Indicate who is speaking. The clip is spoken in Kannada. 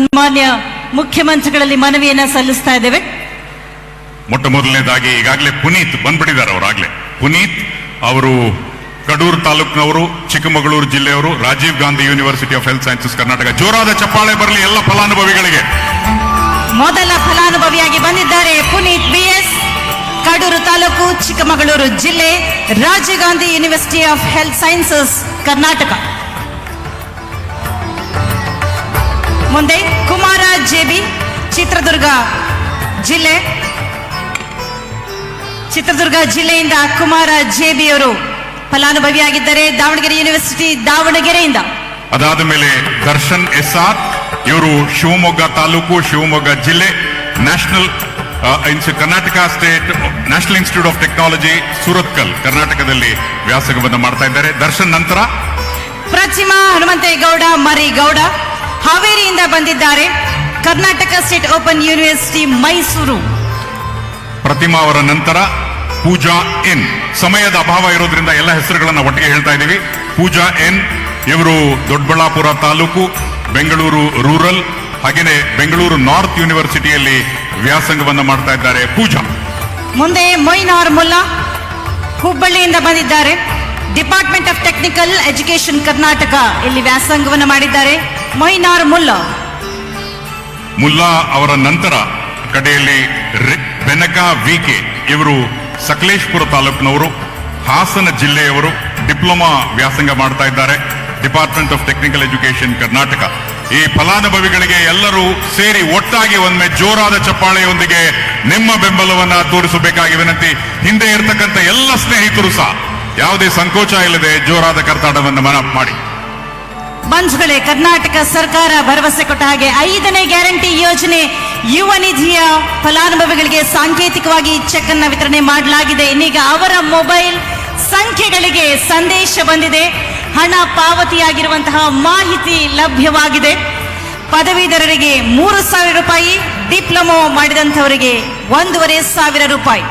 Speaker 1: ಸನ್ಮಾನ್ಯ ಮುಖ್ಯಮಂತ್ರಿಗಳಲ್ಲಿ ಮನವಿಯನ್ನ ಸಲ್ಲಿಸ್ತಾ ಇದ್ದೇವೆ.
Speaker 2: ಮೊಟ್ಟ ಮೊದಲನೇದಾಗಿ ಈಗಾಗಲೇ ಪುನೀತ್ ಬಂದ್ಬಿಟ್ಟಿದ್ದಾರೆ ಅವರಾಗ್ಲೇ ಪುನೀತ್ ಅವರು ಕಡೂರು ತಾಲೂಕಿನವರು ಚಿಕ್ಕಮಗಳೂರು ಜಿಲ್ಲೆಯವರು Rajiv Gandhi university of health sciences Karnataka. ಜೋರಾದ ಚಪ್ಪಾಳೆ ಬರಲಿ ಎಲ್ಲ ಫಲಾನುಭವಿಗಳಿಗೆ.
Speaker 1: ಮೊದಲ ಫಲಾನುಭವಿಯಾಗಿ ಬಂದಿದ್ದಾರೆ ಪುನೀತ್ ಬಿಎಸ್ ಕಡೂರು ತಾಲೂಕು ಚಿಕ್ಕಮಗಳೂರು ಜಿಲ್ಲೆ Rajiv Gandhi university of health sciences Karnataka. ಮುಂದೆ ಕುಮಾರ ಜೆಬಿ ಚಿತ್ರದುರ್ಗ ಜಿಲ್ಲೆ. ಚಿತ್ರದುರ್ಗ ಜಿಲ್ಲೆಯಿಂದ ಕುಮಾರ ಜೆಬಿ ಅವರು ಫಲಾನುಭವಿಯಾಗಿದ್ದಾರೆ. ದಾವಣಗೆರೆ ಯೂನಿವರ್ಸಿಟಿ ದಾವಣಗೆರೆಯಿಂದ.
Speaker 2: ಅದಾದ ಮೇಲೆ ದರ್ಶನ್ ಎಸ್ ಆರ್ ಇವರು ಶಿವಮೊಗ್ಗ ತಾಲೂಕು ಶಿವಮೊಗ್ಗ ಜಿಲ್ಲೆ national Karnataka state national institute of technology Surathkal ಕರ್ನಾಟಕದಲ್ಲಿ ವ್ಯಾಸಂಗವನ್ನು ಮಾಡ್ತಾ ಇದ್ದಾರೆ. ದರ್ಶನ್ ನಂತರ?
Speaker 1: ಪ್ರತಿಮಾ ಹನುಮಂತೇಗೌಡ ಮರಿಗೌಡ ಹಾವೇರಿಯಿಂದ ಬಂದಿದ್ದಾರೆ Karnataka state open university Mysuru.
Speaker 2: Pratima ಅವರ ನಂತರ ಪೂಜಾ ಎನ್. ಸಮಯದ ಅಭಾವ ಇರೋದ್ರಿಂದ ಎಲ್ಲ ಹೆಸರುಗಳನ್ನು ಒಟ್ಟಿಗೆ ಹೇಳ್ತಾ ಇದ್ದೀವಿ. ಪೂಜಾ ಎನ್ ಇವರು ದೊಡ್ಡಬಳ್ಳಾಪುರ ತಾಲೂಕು ಬೆಂಗಳೂರು ರೂರಲ್ ಹಾಗೆಯೇ ಬೆಂಗಳೂರು ನಾರ್ತ್ ಯೂನಿವರ್ಸಿಟಿಯಲ್ಲಿ ವ್ಯಾಸಂಗವನ್ನು ಮಾಡ್ತಾ ಇದ್ದಾರೆ ಪೂಜಾ.
Speaker 1: ಮುಂದೆ ಮೊಯ್ನಾರ್ ಮುಲ್ಲಾ ಹುಬ್ಬಳ್ಳಿಯಿಂದ ಬಂದಿದ್ದಾರೆ. Department of technical education Karnataka. ಇಲ್ಲಿ ವ್ಯಾಸಂಗವನ್ನು ಮಾಡಿದ್ದಾರೆ. ಮೊಯ್ನಾರ್ ಮುಲ್ಲಾ.
Speaker 2: ಮುಲ್ಲಾ ಅವರ ನಂತರ ಕಡೆಯಲ್ಲಿ ಬೆನಕ ವಿಕೆ ಇವರು ಸಕಲೇಶ್ಪುರ ತಾಲೂಕಿನವರು, ಹಾಸನ ಜಿಲ್ಲೆಯವರು ಡಿಪ್ಲೊಮಾ ವ್ಯಾಸಂಗ ಮಾಡ್ತಾ ಇದ್ದಾರೆ. Department of technical education Karnataka. ಈ ಫಲಾನುಭವಿಗಳಿಗೆ ಎಲ್ಲರೂ ಸೇರಿ ಒಟ್ಟಾಗಿ ಒಮ್ಮೆ ಜೋರಾದ ಚಪ್ಪಾಳೆಯೊಂದಿಗೆ ನಿಮ್ಮ ಬೆಂಬಲವನ್ನ ತೋರಿಸಬೇಕಾಗಿ ವಿನಂತಿ. ಹಿಂದೆ ಇರತಕ್ಕಂಥ ಎಲ್ಲ ಸ್ನೇಹಿತರು ಸಹ ಯಾವುದೇ ಸಂಕೋಚ ಇಲ್ಲದೆ ಜೋರಾದ ಕರ್ತಾಟವನ್ನು ಮನ ಮಾಡಿ
Speaker 1: ಬಂಧುಗಳೇ, ಕರ್ನಾಟಕ ಸರ್ಕಾರ ಭರವಸೆ ಕೊಟ್ಟ ಹಾಗೆ ಐದನೇ ಗ್ಯಾರಂಟಿ ಯೋಜನೆ ಯುವ ನಿಧಿಯ ಫಲಾನುಭವಿಗಳಿಗೆ ಸಾಂಕೇತಿಕವಾಗಿ ಚೆಕ್ ಅನ್ನ ವಿತರಣೆ ಮಾಡಲಾಗಿದೆ. ಇನ್ನೀಗ ಅವರ ಮೊಬೈಲ್ ಸಂಖ್ಯೆಗಳಿಗೆ ಸಂದೇಶ ಬಂದಿದೆ. ಹಣ ಪಾವತಿಯಾಗಿರುವಂತಹ ಮಾಹಿತಿ ಲಭ್ಯವಾಗಿದೆ. ಪದವೀಧರರಿಗೆ ಮೂರು ಸಾವಿರ ರೂಪಾಯಿ, ಡಿಪ್ಲೊಮೊ ಮಾಡಿದಂಥವರಿಗೆ ಒಂದೂವರೆ ಸಾವಿರ ರೂಪಾಯಿ.